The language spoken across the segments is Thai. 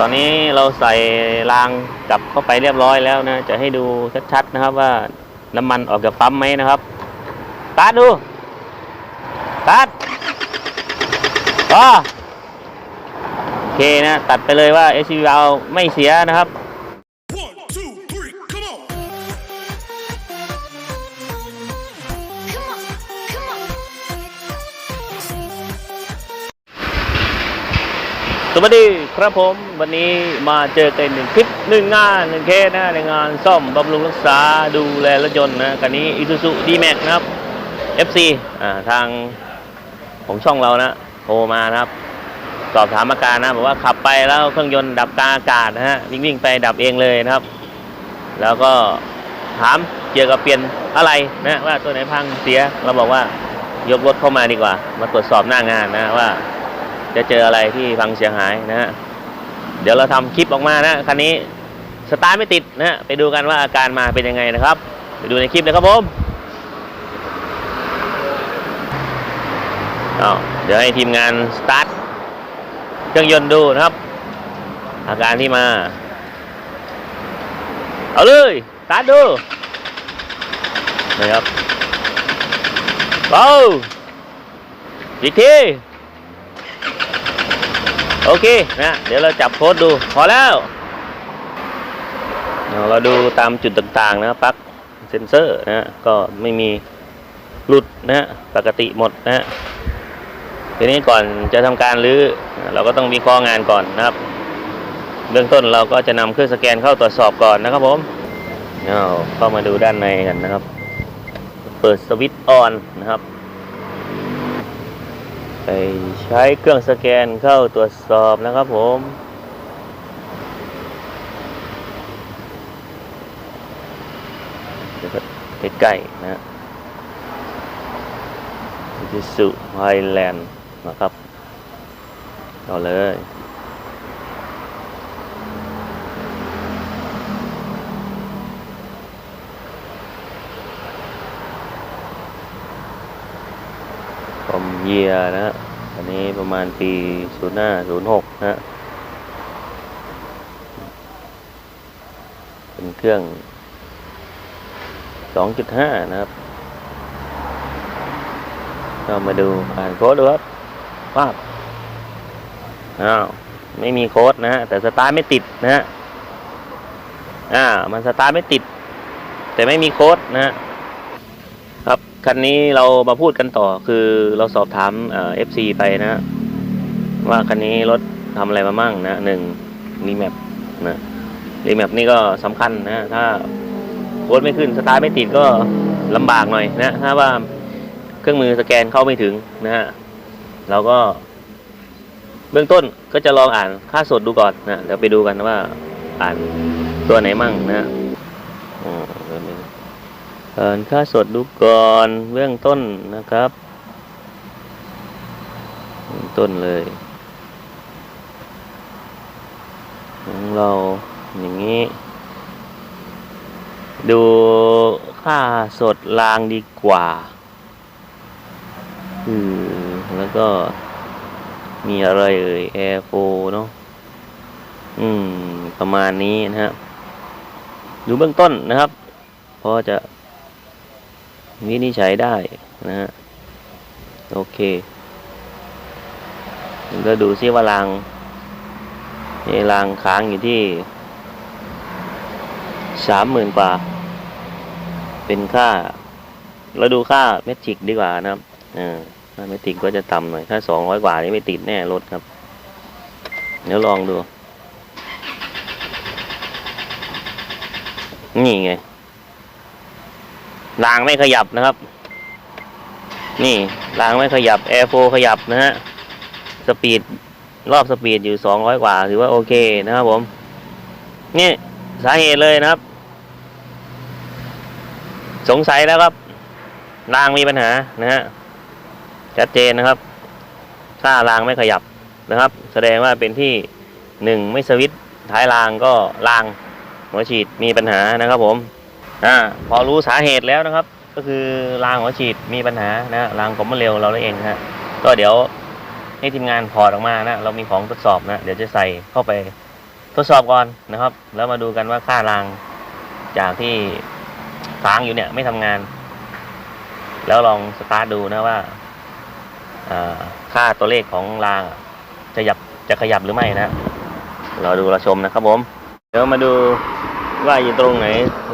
ตอนนี้เราใส่รางกลับเข้าไปเรียบร้อยแล้วนะ จะให้ดูชัดๆนะครับว่าน้ำมันออกจากปั๊มไหมนะครับตาร์ทดูตาร์ทก็โอเคนะ ตัดไปเลยว่า SUV เราไม่เสียนะครับ วัสดีครับผมวันนี้มาเจอกันหนึ่งคลิปหนึ่งงานหนึ่งเคสนะในงานซ่อมบำรุงรักษาดูแลรถยนต์นะคันนี้ Isuzu D-Max นะครับ FC อ่าทางของช่องเรานะโทรมานะครับ สอบถามอาการนะบอกว่าขับไปแล้วเครื่องยนต์ดับกลางอากาศนะฮะวิ่งวิ่งไปดับเองเลยนะครับ แล้วก็ถามเกี่ยวกับเปลี่ยนอะไรนะว่าตัวไหนพังเสียเราบอกว่ายกรถเข้ามาดีกว่า มาตรวจสอบหน้างานนะว่า จะเจออะไรที่พังเสียหายนะฮะเดี๋ยวเราทำคลิปออกมานะคันนี้สตาร์ทไม่ติดนะไปดูกันว่าอาการมาเป็นยังไงนะครับ ไปดูในคลิปเลยครับผมเอาเดี๋ยวให้ทีมงานสตาร์ทเครื่องยนต์ดูนะครับ อาการที่มา เอาเลยสตาร์ทดูนะครับเบาอีกที โอเคนะเดี๋ยวเราจับโค้ดดูพอแล้ว เราดูตามจุดต่างๆนะปลั๊กเซนเซอร์นะฮะก็ไม่มีหลุดนะปกติหมดนะฮะทีนี้ก่อนจะทำการรื้อเราก็ต้องวิเคราะห์งานก่อนนะครับ เบื้องต้นเราก็จะนำเครื่องสแกนเข้าตรวจสอบก่อนนะครับผมเอาเข้ามาดูด้านในกันนะครับ เปิดสวิตช์ออนนะครับ ไปใช้เครื่องสแกนเข้าตรวจสอบนะครับผมเดี๋ยวก็ใกล้ๆนะจิสุไฮแลนด์นะครับเอาเลยคอมเยียนะฮะ นนี้ประมาณปีศูนย์ห้าศูนย์หกนะฮะเป็นเครื่องสองจุดห้านะครับเรามาดูอ่านโค้ดดูครับว้าวอ้าวไม่มีโค้ดนะฮะแต่สตาร์ทไม่ติดนะฮะอ่า มันสตาร์ทไม่ติด แต่ไม่มีโค้ดนะฮะ คันนี้เรามาพูดกันต่อคือเราสอบถามเอฟซีไปนะ ว่าคันนี้รถทำอะไรมามั่งนะหนึ่งรีแมปนะรีแมปนี่ก็สำคัญนะ ถ้าโคดไม่ขึ้นสตาร์ทไม่ติดก็ลำบากหน่อยนะถ้าว่าเครื่องมือสแกนเข้าไม่ถึงนะฮะเราก็ เบื้องต้นก็จะลองอ่านค่าสดดูก่อนนะเดี๋ยวไปดูกันว่า อ่านตัวไหนมั่งนะ อ่านค่าสดดูก่อนเบื้องต้นนะครับเบื้องต้นเลยของเราอย่างนี้ ดูค่าสดรางดีกว่าอือแล้วก็มีอะไรเอ่ย Air 4เนาะอืม ประมาณนี้นะฮะดูเบื้องต้นนะครับ พอจะ วินิจฉัยได้นะฮะโอเคก็ดูซิว่ารางเอรางค้างอยู่ที่สามหมื่นกว่า เป็นค่า เราดูค่าเมทริกดีกว่านะครับอ่าค่าเมทริกก็จะต่ำหน่อย ถ้าสองร้อยกว่านี่ไม่ติดแน่รถครับ เดี๋ยวลองดู นี่ไง รางไม่ขยับนะครับ นี่รางไม่ขยับแอร์โฟขยับนะฮะสปีดรอบสปีดอยู่สองร้อยกว่า ถือว่าโอเคนะครับผม นี่สาเหตุเลยนะครับ สงสัยแล้วครับรางมีปัญหานะฮะชัดเจนนะครับ ถ้ารางไม่ขยับนะครับ แสดงว่าเป็นที่หนึ่งไม่สวิตช์ท้ายรางก็รางหัวฉีดมีปัญหานะครับผม อ่าพอรู้สาเหตุแล้วนะครับ ก็คือรางหัวฉีดมีปัญหานะรางกลมเร็วเราเองฮะก็เดี๋ยวให้ทีมงานถอดออกมานะเรามีของทดสอบนะเดี๋ยวจะใส่เข้าไปทดสอบก่อนนะครับ แล้วมาดูกันว่าค่ารางจากที่ค้างอยู่เนี่ยไม่ทำงาน แล้วลองสตาร์ทดูนะว่าค่าตัวเลขของรางจะยับจะขยับหรือไม่นะเราดูเราชมนะครับผม เดี๋ยวมาดู ว่าอยู่ตรงไหน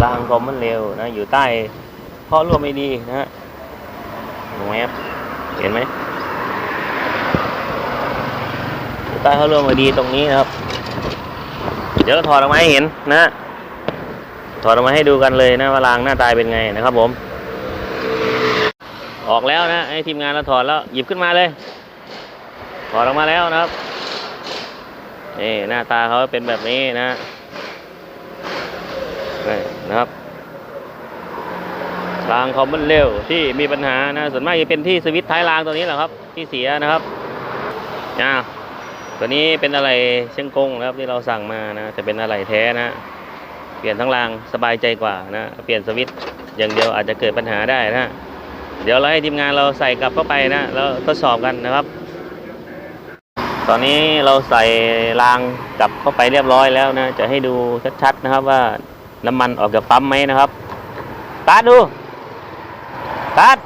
รางคอมมันเร็วนะ อยู่ใต้ข้อร่วมไม่ดีนะฮะตรงไหมครับเห็นไหมอยู่ใต้ข้อร่วมไม่ดีตรงนี้นะครับ เดี๋ยวถอดออกมาให้เห็นนะฮะถอดออกมาให้ดูกันเลยนะว่ารางหน้าตายเป็นไงนะครับผม ออกแล้วนะไอ้ทีมงานเราถอดแล้วหยิบขึ้นมาเลย ถอดออกมาแล้วนะครับนี่หน้าตาเขาเป็นแบบนี้นะ นี่นะครับ รางคอมมอนเร็วที่มีปัญหานะ ส่วนมากจะเป็นที่สวิตช์ท้ายรางตัวนี้แหละครับ ที่เสียนะครับอ่ตัวนี้เป็นอะไรเชียงกงนะครับที่เราสั่งมานะจะเป็นอะไรแท้นะ เปลี่ยนทั้งรางสบายใจกว่านะ เปลี่ยนสวิตอย่างเดียวอาจจะเกิดปัญหาได้นะเดี๋ยวเราให้ทีมงานเราใส่กลับเข้าไปนะแล้วทดสอบกันนะครับ ตอนนี้เราใส่รางกลับเข้าไปเรียบร้อยแล้วนะ จะให้ดูชัดๆนะครับว่า น้ำมันออกจากปั๊มไหมนะครับตาดดูตาด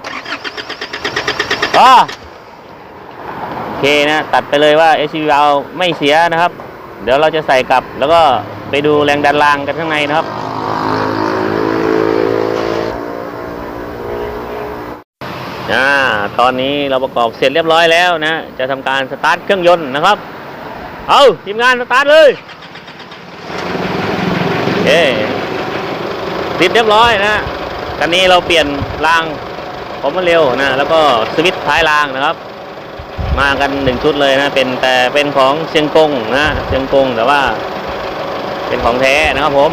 อ๋อโอเคนะตัดไปเลยว่า s u v เราไม่เสียนะครับ เดี๋ยวเราจะใส่กลับ แล้วก็ไปดูแรงดันรางกันข้างในนะครับ อ่า ตอนนี้เราประกอบเสร็จเรียบร้อยแล้วนะ จะทำการสตาร์ทเครื่องยนต์นะครับ เอาทีมงานสตาร์ทเลย โอเค ติดเรียบร้อยนะคันนี้เราเปลี่ยนรางผมมันเร็วนะ แล้วก็สวิตช์ท้ายรางนะครับ มากันหนึ่งชุดเลยนะ เป็นแต่เป็นของเชียงกงนะ เชียงกงแต่ว่า เป็นของแท้นะครับผม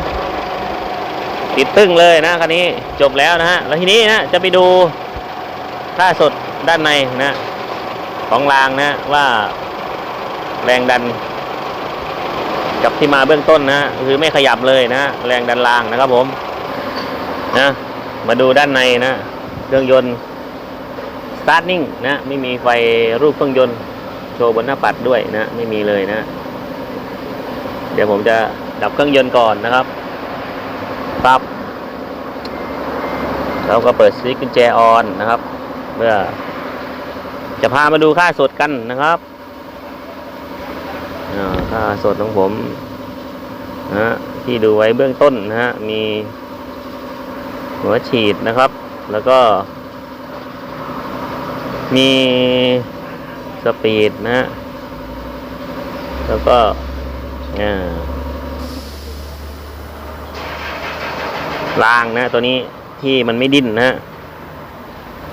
ติดตึ้งเลยนะคันนี้จบแล้วนะฮะ แล้วทีนี้นะจะไปดูค่าสดด้านในนะ ของรางนะว่าแรงดัน กับที่มาเบื้องต้นนะคือไม่ขยับเลยนะ แรงดันรางนะครับผม นะ มาดูด้านในนะ เครื่องยนต์สตาร์ทนิ่งนะ ไม่มีไฟรูปเครื่องยนต์โชว์บนหน้าปัดด้วยนะ ไม่มีเลยนะ เดี๋ยวผมจะดับเครื่องยนต์ก่อนนะครับปั๊บเราก็เปิดสวิตช์กุญแจออนนะครับ เพื่อ จะพามาดูค่าสดกันนะครับค่าสดของผมนะที่ดูไว้เบื้องต้นนะฮะมี หัวฉีดนะครับ แล้วก็ มีสปีดนะฮะแล้วก็อ่ารางนะ ตัวนี้ที่มันไม่ดิ้นนะ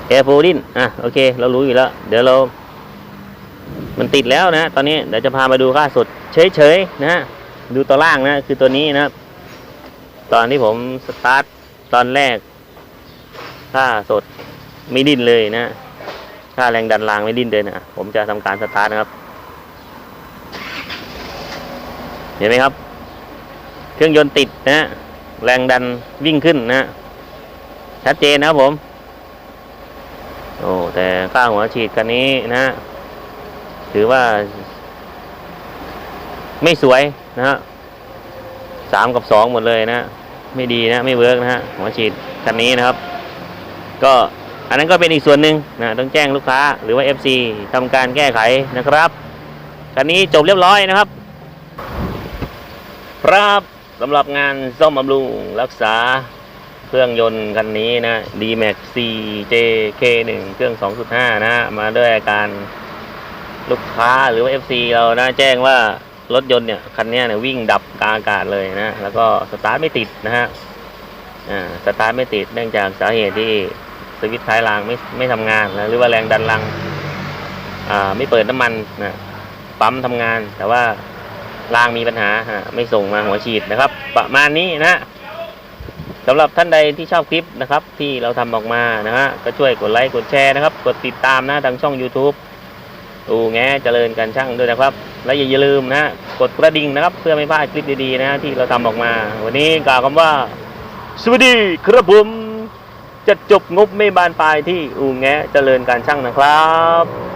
แอร์โฟดิ้นอะโอเค เรารู้อยู่แล้ว เดี๋ยวเรา มันติดแล้วนะ ตอนนี้เดี๋ยวจะพามาดูค่าสุด เฉยๆนะ ดูตัวล่างนะ คือตัวนี้นะ ตอนที่ผมสตาร์ท ตอนแรก ค่าสดไม่ดิ้นเลยนะ ค่าแรงดันรางไม่ดิ้นเลยนะผมจะทำการสตาร์ทนะครับ เห็นไหมครับ เครื่องยนต์ติดนะ แรงดันวิ่งขึ้นนะ ชัดเจนนะครับผม โอ้แต่ค่าหัวฉีดคันนี้นะ ถือว่า ไม่สวยนะฮะสามกับสองหมดเลยนะ ไม่ดีนะไม่เวิร์กนะฮะหัวฉีดคันนี้นะครับ ก็อันนั้นก็เป็นอีกส่วนหนึ่งนะต้องแจ้งลูกค้าหรือว่า FC ทำการแก้ไขนะครับคันนี้จบเรียบร้อยนะครับ ครับสำหรับงานซ่อมบำรุงรักษาเครื่องยนต์คันนี้นะ D-Max CJK1 เครื่อง 2.5 นะ มาด้วยอาการลูกค้าหรือว่า FC เรานะแจ้งว่า รถยนต์เนี่ยคันนี้เนี่ยวิ่งดับกลางอากาศเลยนะแล้วก็สตาร์ทไม่ติดนะฮะอ่าสตาร์ทไม่ติดเนื่องจากสาเหตุที่สวิตช์ท้ายรางไม่ไม่ทำงานนะหรือว่าแรงดันรางอ่าไม่เปิดน้ำมันนะปั๊มทำงาน แต่ว่ารางมีปัญหาฮะไม่ส่งมาหัวฉีดนะครับ ประมาณนี้นะสำหรับท่านใดที่ชอบคลิปนะครับ ที่เราทำออกมานะฮะก็ช่วยกดไลค์กดแชร์นะครับ กดติดตามนะทางช่อง YouTube อูแงเจริญการช่างด้วยนะครับ และอย่าลืมนะกดกระดิ่งนะครับเพื่อไม่พลาดคลิปดีๆนะที่เราทำออกมา วันนี้กล่าวคำว่า สวัสดีครับผมจะจบงบไม่บานปลายที่อูแงเจริญการช่างนะครับ